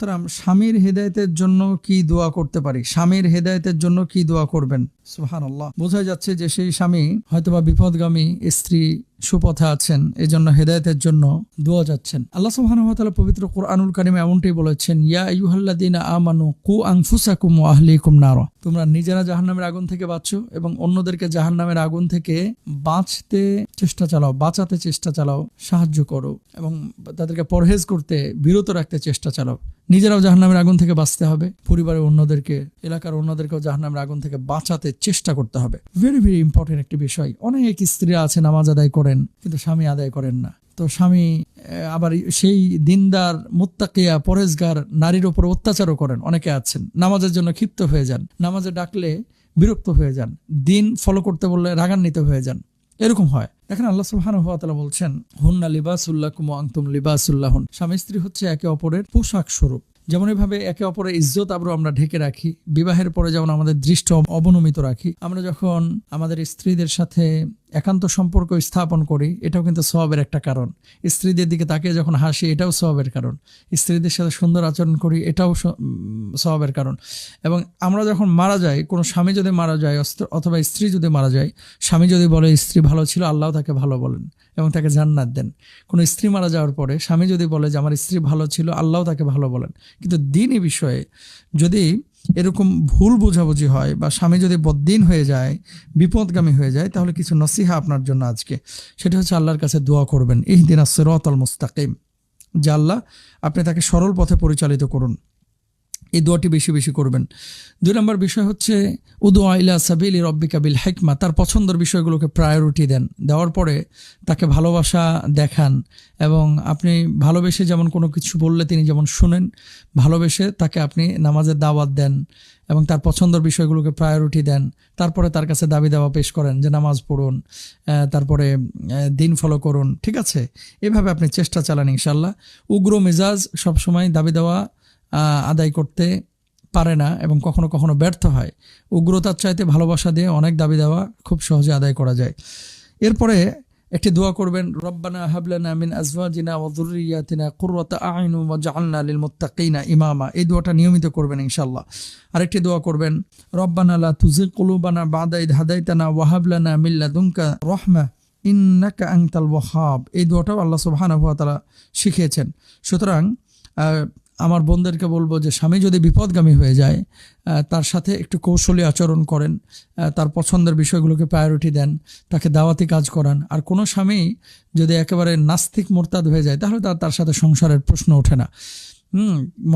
সুতরাং স্বামীর হৃদায়তের জন্য কি দোয়া করতে পারি? স্বামীর হৃদায়তের জন্য কি দোয়া করবেন? সুহান আল্লাহ বোঝা যাচ্ছে যে সেই স্বামী হয়তোবা বিপদগামী স্ত্রী সুপথে আছেন এই জন্য হেদায়তের জন্য দোয়া যাচ্ছেন। আল্লাহ সুবহান পবিত্র কোরআনুল কারিমে এমনটাই বলেছেন, ইয়া ইউহাল্লাদিন আমানু কু আনফুসাকুম ওয়া আহলিকুম নার। তোমরা নিজেরা জাহান্নামের আগুন থেকে বাঁচো এবং অন্যদেরকে জাহান্নামের আগুন থেকে বাঁচতে চেষ্টা চালাও, বাঁচাতে চেষ্টা চালাও, সাহায্য করো এবং তাদেরকে পরহেজ করতে, বিরত রাখতে চেষ্টা চালাও। নিজেরাও জাহান্নামের আগুন থেকে বাঁচতে হবে, পরিবারের অন্যদেরকে, এলাকার অন্যদেরকেও জাহান্নামের আগুন থেকে বাঁচাতে চেষ্টা করতে হবে। ভেরি ভেরি ইম্পর্টেন্ট একটি বিষয়। অনেক স্ত্রীরা আছে, নামাজ আদায় করেন, কিন্তু স্বামী আদায় করেন না। তো স্বামী আবার সেই দিনদার, মুত্তাকিয়া, পরেজগার নারীর ওপর অত্যাচারও করেন। অনেকে আছেন, নামাজের জন্য ক্ষিপ্ত হয়ে যান, নামাজে ডাকলে বিরক্ত হয়ে যান, দিন ফলো করতে বললে রাগান্বিত হয়ে যান। এরকম হয়। দেখেন আল্লাহ সুবহানাহু ওয়া তাআলা বলছেন, হুন্না লিবাসুল্লাকুম ওয়া আনতুম লিবাসুল্লাহুন। স্বামী স্ত্রী হচ্ছে একে অপরের পোশাক স্বরূপ। যেমন এভাবে একে অপরের ইজ্জত আবরু আমরা ঢেকে রাখি। বিবাহের পরে যেমন আমাদের দৃষ্টি অবনমিত রাখি, আমরা যখন আমাদের স্ত্রীদের সাথে একান্ত সম্পর্ক স্থাপন করি, এটাও কিন্তু স্বভাবের একটা কারণ। স্ত্রীদের দিকে তাকিয়ে যখন হাসি, এটাও স্বভাবের কারণ। স্ত্রীদের সাথে সুন্দর আচরণ করি, এটাও স্বভাবের কারণ। এবং আমরা যখন মারা যাই, কোনো স্বামী যদি মারা যায় অথবা স্ত্রী যদি মারা যায়, স্বামী যদি বলে, স্ত্রী ভালো ছিল, আল্লাহ তাকে ভালো বলেন এবং তাকে জান্নাত দেন। কোনো স্ত্রী মারা যাওয়ার পরে স্বামী যদি বলে যে, আমার স্ত্রী ভালো ছিল, আল্লাহ তাকে ভালো বলেন। কিন্তু দিনই বিষয়ে যদি এরকম ভুল বোঝাবুঝি হয় বা স্বামী যদি বদ্দিন হয়ে যায়, বিপদগামী হয়ে যায়, তাহলে কিছু নসিহা আপনার জন্য আজকে। সেটা হচ্ছে আল্লাহর কাছে দোয়া করবেন এই দিন আসরত আল মুস্তাকিম। যে আল্লাহ, আপনি তাকে সরল পথে পরিচালিত করুন। এই দোয়াটি বেশি বেশি করবেন। দুই নম্বর বিষয় হচ্ছে, উদু আইলা সাবিলি রব্বিকা বিল হেকমা তার পছন্দের বিষয়গুলোকে প্রায়োরিটি দেন। দেওয়ার পরে তাকে ভালোবাসা দেখান এবং আপনি ভালোবেসে যেমন কোনো কিছু বললে তিনি যেমন শুনেন, ভালোবেসে তাকে আপনি নামাজের দাওয়াত দেন এবং তার পছন্দের বিষয়গুলোকে প্রায়োরিটি দেন। তারপরে তার কাছে দাবি দাওয়া পেশ করেন যে নামাজ পড়ুন তারপরে দিন ফলো করুন। ঠিক আছে? এভাবে আপনি চেষ্টা চালান ইনশাল্লাহ উগ্র মেজাজ সবসময় দাবি দেওয়া আদায় করতে পারে না এবং কখনো কখনো ব্যর্থ হয়। উগ্রতার চাইতে ভালোবাসা দিয়ে অনেক দাবি দেওয়া খুব সহজে আদায় করা যায়। এরপরে একটি দোয়া করবেন, রব্বানা হাবলানা মিন আজওয়াজিনা ওয়া যুররিয়াতিনা কুররাতা আইনু ওয়াজআলনা লিল মুত্তাকিনা ইমামা। এই দোয়াটা নিয়মিত করবেন ইনশাআল্লাহ। আরেকটি দোয়া করবেন, রব্বানা লা তুজিগ কুলুবানা বাদা ইদ হাদাইতানা ওয়া হাব লানা মিন লাদুনকা রাহমা ইন্নাকা আনতাল ওয়াহাব। এই দোয়াটাও আল্লাহ সুবহানাহু ওয়া তাআলা শিখিয়েছেন। সুতরাং আমার বোনদেরকে বলব যে স্বামী যদি বিপদগামী হয়ে যায় তার সাথে একটু কৌশলী আচরণ করেন তার পছন্দের বিষয়গুলোকে প্রায়োরিটি দেন, তাকে দাওয়াতি কাজ করান। আর কোনো স্বামী যদি একেবারে নাস্তিক মোরতাদ হয়ে যায়, তাহলে তার তার সাথে সংসারের প্রশ্ন ওঠে না। হুম